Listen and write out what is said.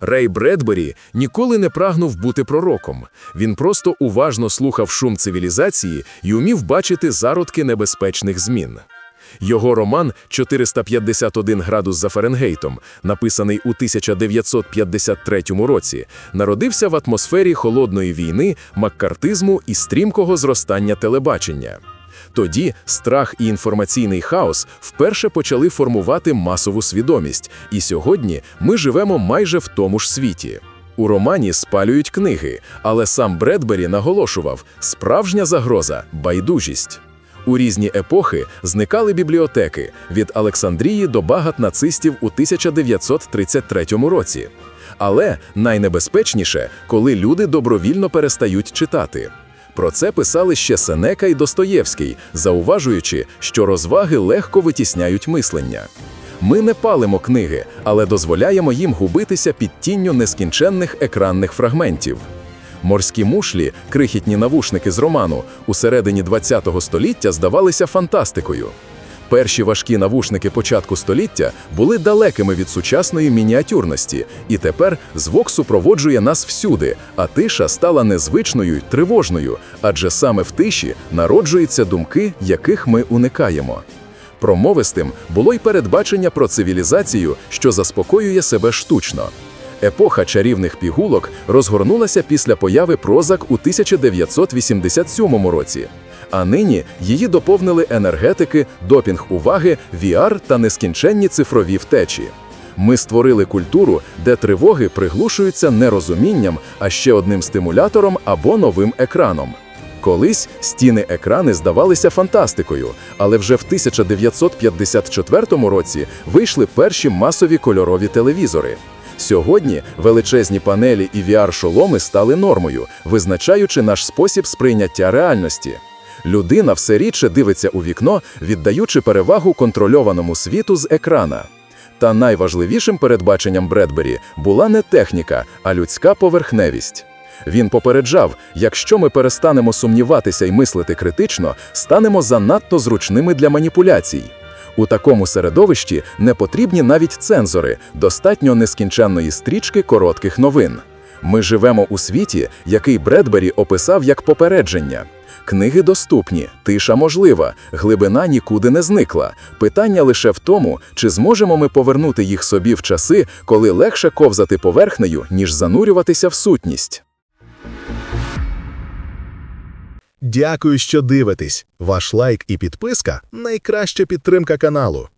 Рей Бредбері ніколи не прагнув бути пророком. Він просто уважно слухав шум цивілізації і умів бачити зародки небезпечних змін. Його роман «451 градус за Фаренгейтом», написаний у 1953 році, народився в атмосфері холодної війни, маккартизму і стрімкого зростання телебачення. Тоді страх і інформаційний хаос вперше почали формувати масову свідомість, і сьогодні ми живемо майже в тому ж світі. У романі спалюють книги, але сам Бредбері наголошував: справжня загроза байдужість. У різні епохи зникали бібліотеки від Олександрії до багат нацистів у 1933 році. Але найнебезпечніше, коли люди добровільно перестають читати. Про це писали ще Сенека і Достоєвський, зауважуючи, що розваги легко витісняють мислення. Ми не палимо книги, але дозволяємо їм губитися під тінню нескінченних екранних фрагментів. Морські мушлі, крихітні навушники з роману, у середині ХХ століття здавалися фантастикою. Перші важкі навушники початку століття були далекими від сучасної мініатюрності, і тепер звук супроводжує нас всюди, а тиша стала незвичною й тривожною, адже саме в тиші народжуються думки, яких ми уникаємо. Промовистим було й передбачення про цивілізацію, що заспокоює себе штучно. Епоха чарівних пігулок розгорнулася після появи прозак у 1987 році. А нині її доповнили енергетики, допінг уваги, VR та нескінченні цифрові втечі. Ми створили культуру, де тривоги приглушуються не розумінням, а ще одним стимулятором або новим екраном. Колись стіни екрани здавалися фантастикою, але вже в 1954 році вийшли перші масові кольорові телевізори. Сьогодні величезні панелі і VR-шоломи стали нормою, визначаючи наш спосіб сприйняття реальності. Людина все рідше дивиться у вікно, віддаючи перевагу контрольованому світу з екрана. Та найважливішим передбаченням Бредбері була не техніка, а людська поверхневість. Він попереджав, якщо ми перестанемо сумніватися і мислити критично, станемо занадто зручними для маніпуляцій. У такому середовищі не потрібні навіть цензори, достатньо нескінченної стрічки коротких новин. Ми живемо у світі, який Бредбері описав як попередження. Книги доступні, тиша можлива, глибина нікуди не зникла. Питання лише в тому, чи зможемо ми повернути їх собі в часи, коли легше ковзати поверхнею, ніж занурюватися в сутність. Дякую, що дивитесь. Ваш лайк і підписка найкраща підтримка каналу.